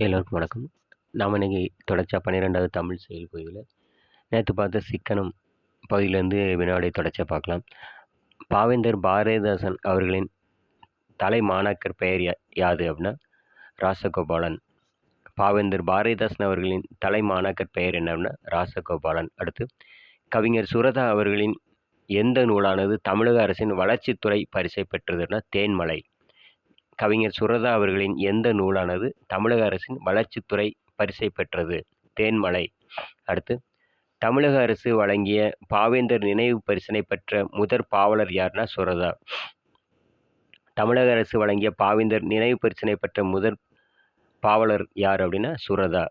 எல்லோருக்கும் வணக்கம். நாம் இன்னைக்கு தொடர்ச்சியாக பன்னிரெண்டாவது தமிழ் செயல் பகுதியில் நேற்று பார்த்த சிக்கனம் பகுதியிலேருந்து வினாடை தொடர்ச்சியாக பார்க்கலாம். பாவேந்தர் பாரதிதாசன் அவர்களின் தலை மாணாக்கர் பெயர் யா யாது அப்படின்னா ராசகோபாலன். பாவேந்தர் பாரதிதாசன் அவர்களின் தலை மாணாக்கர் பெயர் என்ன அப்படின்னா ராசகோபாலன். அடுத்து கவிஞர் சுரதா அவர்களின் எந்த நூலானது தமிழக அரசின் வளர்ச்சித்துறை பரிசை பெற்றதுன்னா தேன்மலை. கவிஞர் சுரதா அவர்களின் எந்த நூலானது தமிழக அரசின் வளர்ச்சித்துறை பரிசை பெற்றது? தேன்மலை. அடுத்து தமிழக அரசு வழங்கிய பாவேந்தர் நினைவு பரிசனை பெற்ற முதற் பாவலர் யார்னா சுரதா. தமிழக அரசு வழங்கிய பாவேந்தர் நினைவு பரிசனை பெற்ற முதற் பாவலர் யார் அப்படின்னா சுரதா.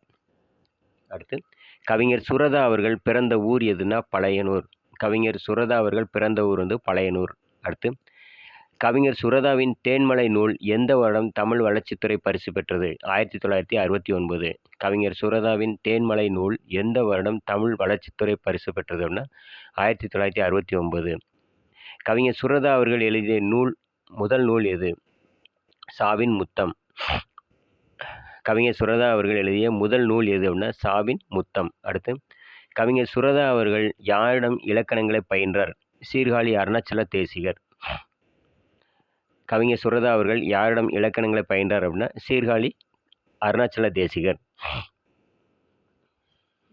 அடுத்து கவிஞர் சுரதா அவர்கள் பிறந்த ஊர் எதுனா பழையனூர். கவிஞர் சுரதா அவர்கள் பிறந்த ஊர் வந்து பழையனூர். அடுத்து கவிஞர் சுரதாவின் தேன்மலை நூல் எந்த வருடம் தமிழ் வளர்ச்சித்துறை பரிசு பெற்றது? ஆயிரத்தி தொள்ளாயிரத்தி அறுபத்தி ஒன்பது. கவிஞர் சுரதாவின் தேன்மலை நூல் எந்த வருடம் தமிழ் வளர்ச்சித்துறை பரிசு பெற்றது அப்படின்னா ஆயிரத்தி தொள்ளாயிரத்தி அறுபத்தி ஒன்பது. கவிஞர் சுரதா அவர்கள் எழுதிய நூல் முதல் நூல் எது? சாவின் முத்தம். கவிஞர் சுரதா அவர்கள் எழுதிய முதல் நூல் எது அப்படின்னா சாவின் முத்தம். அடுத்து கவிஞர் சுரதா அவர்கள் யாரிடம் இலக்கணங்களை பயின்றார்? சீர்காழி அருணாச்சல தேசிகர். கவிஞர் சுரதா அவர்கள் யாரிடம் இலக்கணங்களை பயின்றார் அப்படின்னா சீர்காழி அருணாச்சல தேசிகர்.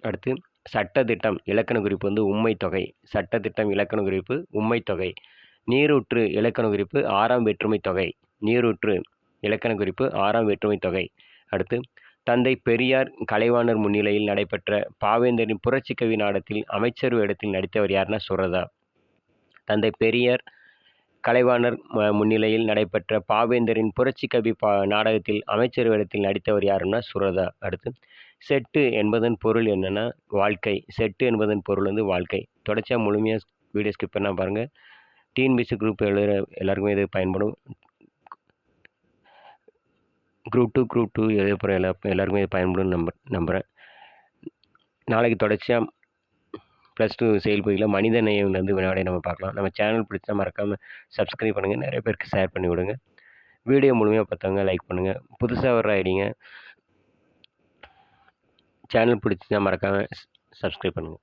அடுத்து சட்டத்திட்டம் இலக்கண குறிப்பு வந்து உண்மை தொகை. சட்டத்திட்டம் இலக்கண குறிப்பு உண்மை தொகை. நீரூற்று இலக்கண குறிப்பு ஆறாம் வேற்றுமை தொகை. நீரூற்று இலக்கண குறிப்பு ஆறாம் வேற்றுமை தொகை. அடுத்து தந்தை பெரியார் கலைவாணர் முன்னிலையில் நடைபெற்ற பாவேந்தரின் புரட்சிக்கவி நாடத்தில் அமைச்சர் இடத்தில் நடித்தவர் யாருன்னா சுரதா. தந்தை பெரியார் கலைவாணர் முன்னிலையில் நடைபெற்ற பாவேந்தரின் புரட்சி கவி பா நாடகத்தில் அமைச்சர் வேடத்தில் நடித்தவர் யாருன்னா சுரதா. அடுத்து செட்டு என்பதன் பொருள் என்னென்னா வாழ்க்கை. செட்டு என்பதன் பொருள் வந்து வாழ்க்கை. தொடர்ச்சியாக முழுமையாக வீடியோ ஸ்கிப் பண்ணால் பாருங்கள் டிஎன்பிசி குரூப் எழுதுகிற எல்லாருக்குமே இது பயன்படும். குரூப் டூ குரூப் டூ எழுத போகிற எல்லா எல்லாருக்குமே இது பயன்படும் நம்ப நம்புகிறேன் நாளைக்கு தொடர்ச்சியாக ப்ளஸ் டூ செயல் பகுதியில் மனித நேயம்லேருந்து வினாடியை நம்ம பார்க்கலாம். நம்ம சேனல் பிடிச்சா மறக்காமல் சப்ஸ்கிரைப் பண்ணுங்கள் நிறைய பேருக்கு ஷேர் பண்ணி விடுங்க. வீடியோ முழுமையாக பார்த்தவங்க லைக் பண்ணுங்கள் புதுசாக வர ஐடிங்க சேனல் பிடிச்சா மறக்காமல் சப்ஸ்கிரைப் பண்ணுங்கள்